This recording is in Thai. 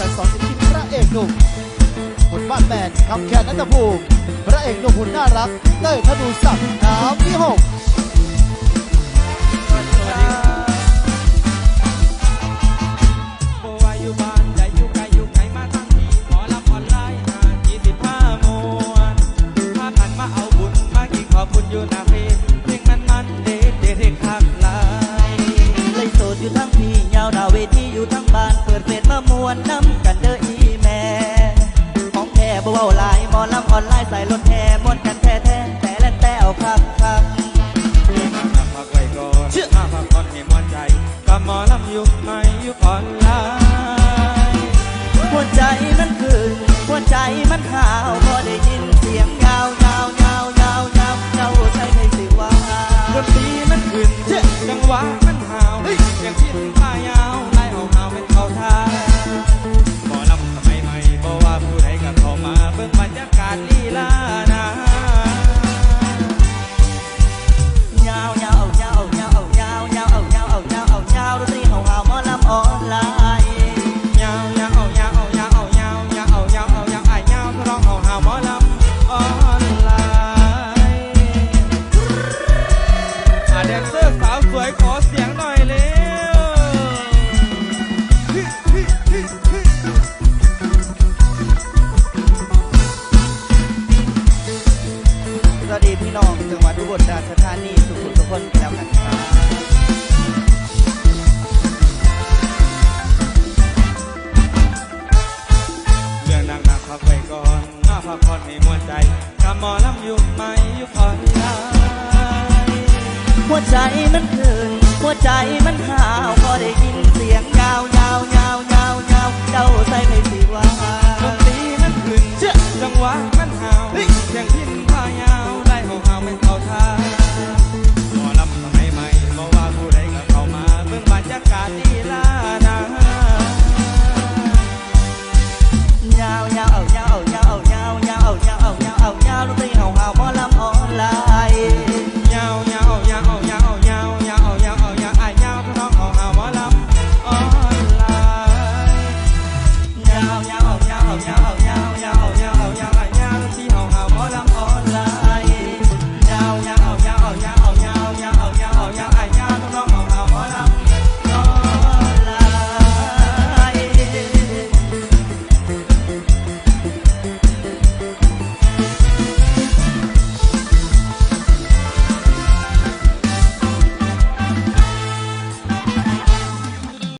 ชันสอนสิทธิพระเอกหนุ่มหุ่นบ้านแมนคำแคนนัตภูมิพระเอกหนุ่มหุ่นน่ารักเต้ยธนูศักดิ์น้ำที่หก วนน้ำกันเด้ออีแม่ของแท้บ่เว้าหลายหมอลำออนไลน์ใส่รถแห่มวนกันแท้แท้แต่และแต่เอาคักคักนั่งนับพักไว้ก่อนมาพักผ่อนให้มวนใจกับหมอลำยุคใหม่ยุคออนไลน์หัวใจมันคืนหัวใจมันหาวพอได้ยินเสียงยาวยาวยาวยาวยาวเจ้าใช้ให้สิว่าดนตรีมันขึ้นจังหวะมันหาวอย่างพินพายาวไล่เอาหาว ขอเสียงหน่อยเร็วสวัสดีพี่น้องจังหวัดอุบลราชธานีทุกคนทุกคนแล้วกันครับเรื่องหนักหนักๆพักไว้ก่อนมาพักผ่อนให้มวนใจกับหมอลำยุคใหม่ยุคออนไลน์ หัวใจมันคืนหัวใจมันหาวพอได้ยินเสียงยาวยาวยาวยาวยาวเจ้าใส่ไม่